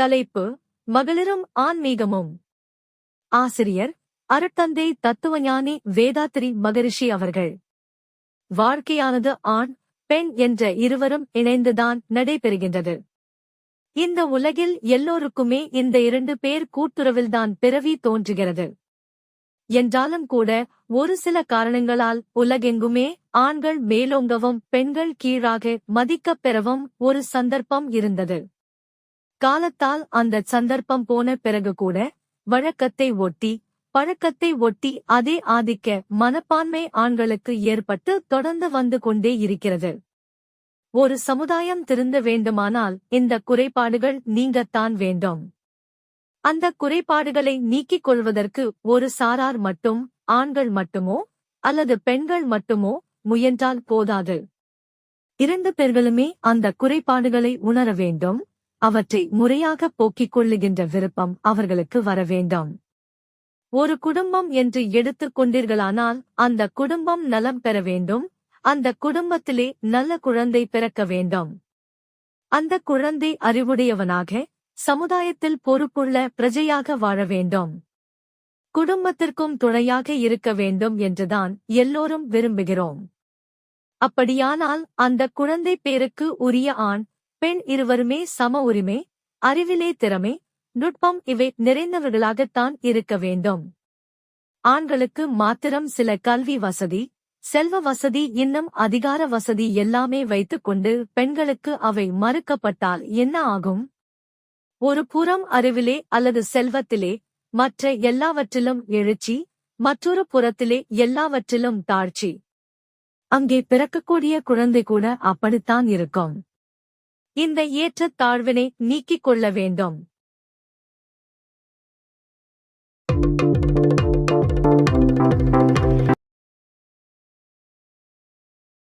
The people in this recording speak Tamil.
தலைப்பு மகளிரும் ஆன்மீகமும். ஆசிரியர் அருட்தந்தை தத்துவஞானி வேதாத்திரி மகரிஷி அவர்கள். வாழ்க்கையானது ஆண் பெண் என்ற இருவரும் இணைந்துதான் நடைபெறுகின்றது. இந்த உலகில் எல்லோருக்குமே இந்த இரண்டு பேர் கூட்டுறவில்தான் பிறவி தோன்றுகிறது. என்றாலும் கூட ஒரு சில காரணங்களால் உலகெங்குமே ஆண்கள் மேலோங்கவும் பெண்கள் கீழாக மதிக்கப் பெறவும் ஒரு சந்தர்ப்பம் இருந்தது. காலத்தால் அந்த சந்தர்ப்பம் போன பிறகு கூட வழக்கத்தை ஒட்டி பழக்கத்தை ஒட்டி அதே ஆதிக்க மனப்பான்மை ஆண்களுக்கு ஏற்பட்டு தொடர்ந்து வந்து கொண்டே இருக்கிறது. ஒரு சமுதாயம் திருந்த வேண்டுமானால் இந்த குறைபாடுகள் நீங்கத்தான் வேண்டும். அந்த குறைபாடுகளை நீக்கிக் கொள்வதற்கு ஒரு சாரார் மட்டும் ஆண்கள் மட்டுமோ அல்லது பெண்கள் மட்டுமோ முயன்றால் போதாது. இரண்டு பேர்களுமே அந்த குறைபாடுகளை உணர வேண்டும். அவற்றை முறையாக போக்கிக் கொள்ளுகின்ற விருப்பம் அவர்களுக்கு வர வேண்டும் ஒரு குடும்பம் என்று எடுத்துக் கொண்டீர்களானால் அந்த குடும்பம் நலம் பெற வேண்டும் அந்த குடும்பத்திலே நல்ல குழந்தை பிறக்க வேண்டும். அந்த குழந்தை அறிவுடையவனாக சமுதாயத்தில் பொறுப்புள்ள பிரஜையாக வாழ வேண்டும். குடும்பத்திற்கும் துணையாக இருக்க வேண்டும் என்றுதான் எல்லோரும் விரும்புகிறோம். அப்படியானால் அந்த குழந்தை பேருக்கு உரிய ஆண் பெண் இருவருமே சம உரிமை அறிவிலே திறமை நுட்பம் இவை நிறைந்தவர்களாகத்தான் இருக்க வேண்டும். ஆண்களுக்கு மாத்திரம் சில கல்வி வசதி செல்வ வசதி இன்னும் அதிகார வசதி எல்லாமே வைத்துக்கொண்டு பெண்களுக்கு அவை மறுக்கப்பட்டால் என்ன ஆகும்? ஒரு புறம் அறிவிலே அல்லது செல்வத்திலே மற்ற எல்லாவற்றிலும் எழுச்சி மற்றொரு புறத்திலே எல்லாவற்றிலும் தாழ்ச்சி. அங்கே பிறக்கக்கூடிய குழந்தை கூட அப்படித்தான் இருக்கும். இந்த ஏற்றத் தாழ்வினை நீக்கிக் கொள்ள வேண்டும்.